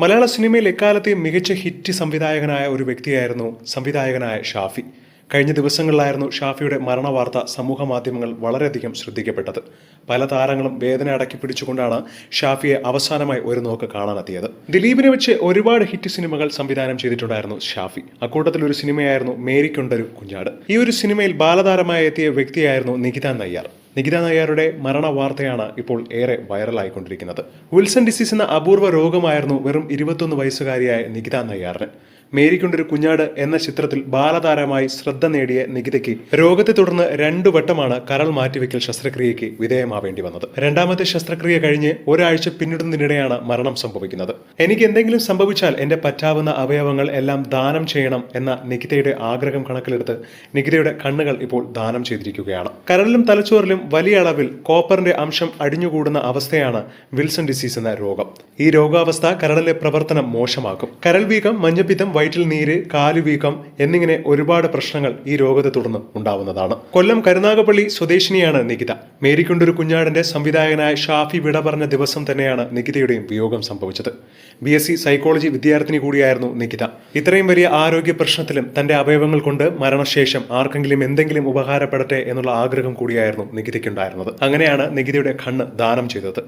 മലയാള സിനിമയിൽ എക്കാലത്തെയും മികച്ച ഹിറ്റ് സംവിധായകനായ ഒരു വ്യക്തിയായിരുന്നു സംവിധായകനായ ഷാഫി. കഴിഞ്ഞ ദിവസങ്ങളിലായിരുന്നു ഷാഫിയുടെ മരണവാർത്ത സമൂഹ മാധ്യമങ്ങൾ വളരെയധികം ശ്രദ്ധിക്കപ്പെട്ടത്. പല താരങ്ങളും വേദന അടക്കി പിടിച്ചുകൊണ്ടാണ് ഷാഫിയെ അവസാനമായി ഒരു നോക്ക് കാണാനെത്തിയത്. ദിലീപിനെ വെച്ച് ഒരുപാട് ഹിറ്റ് സിനിമകൾ സംവിധാനം ചെയ്തിട്ടുണ്ടായിരുന്നു ഷാഫി. അക്കൂട്ടത്തിൽ ഒരു സിനിമയായിരുന്നു മേരിക്കൊണ്ടൊരു കുഞ്ഞാട്. ഈ ഒരു സിനിമയിൽ ബാലതാരമായി എത്തിയ വ്യക്തിയായിരുന്നു നികിത നയ്യാർ. നികിത നായരുടെ മരണ വാർത്തയാണ് ഇപ്പോൾ ഏറെ വൈറലായിക്കൊണ്ടിരിക്കുന്നത്. വിൽസൺ ഡിസീസ് എന്ന അപൂർവ രോഗമായിരുന്നു വെറും ഇരുപത്തൊന്ന് വയസ്സുകാരിയായ നികിത നയ്യാറിന് മേരിക്കൊണ്ടൊരു കുഞ്ഞാട് എന്ന ചിത്രത്തിൽ ബാലതാരമായി ശ്രദ്ധ നേടിയ നികിതയ്ക്ക് രോഗത്തെ തുടർന്ന് രണ്ടു വട്ടമാണ് കരൾ മാറ്റിവെക്കൽ ശസ്ത്രക്രിയയ്ക്ക് വിധേയമാവേണ്ടി വന്നത്. രണ്ടാമത്തെ ശസ്ത്രക്രിയ കഴിഞ്ഞ് ഒരാഴ്ച പിന്നിടുന്നതിനിടെയാണ് മരണം സംഭവിക്കുന്നത്. എനിക്ക് എന്തെങ്കിലും സംഭവിച്ചാൽ എന്റെ പറ്റാവുന്ന അവയവങ്ങൾ എല്ലാം ദാനം ചെയ്യണം എന്ന നികിതയുടെ ആഗ്രഹം കണക്കിലെടുത്ത് നികിതയുടെ കണ്ണുകൾ ഇപ്പോൾ ദാനം ചെയ്തിരിക്കുകയാണ്. കരളിലും തലച്ചോറിലും വലിയ അളവിൽ കോപ്പറിന്റെ അംശം അടിഞ്ഞുകൂടുന്ന അവസ്ഥയാണ് വിൽസൺ ഡിസീസ് എന്ന രോഗം. ഈ രോഗാവസ്ഥ കരളിലെ പ്രവർത്തനം മോശമാക്കും. കരൾ വീക്കം മഞ്ഞപ്പിത്തം വയറ്റിൽ നീര് കാലുവീക്കം എന്നിങ്ങനെ ഒരുപാട് പ്രശ്നങ്ങൾ ഈ രോഗത്തെ തുടർന്ന് ഉണ്ടാവുന്നതാണ്. കൊല്ലം കരുനാഗപ്പള്ളി സ്വദേശിനിയാണ് നികിത. മേരിക്കുണ്ടൊരു കുഞ്ഞാടിന്റെ സംവിധായകനായ ഷാഫി വിട പറഞ്ഞ ദിവസം തന്നെയാണ് നികിതയുടെയും വിയോഗം സംഭവിച്ചത്. ബി എസ് സി സൈക്കോളജി വിദ്യാർത്ഥിനി കൂടിയായിരുന്നു നികിത. ഇത്രയും വലിയ ആരോഗ്യ പ്രശ്നത്തിലും തന്റെ അവയവങ്ങൾ കൊണ്ട് മരണശേഷം ആർക്കെങ്കിലും എന്തെങ്കിലും ഉപകാരപ്പെടട്ടെ എന്നുള്ള ആഗ്രഹം കൂടിയായിരുന്നു നികിതയ്ക്കുണ്ടായിരുന്നത്. അങ്ങനെയാണ് നികിതയുടെ കണ്ണ് ദാനം ചെയ്തത്.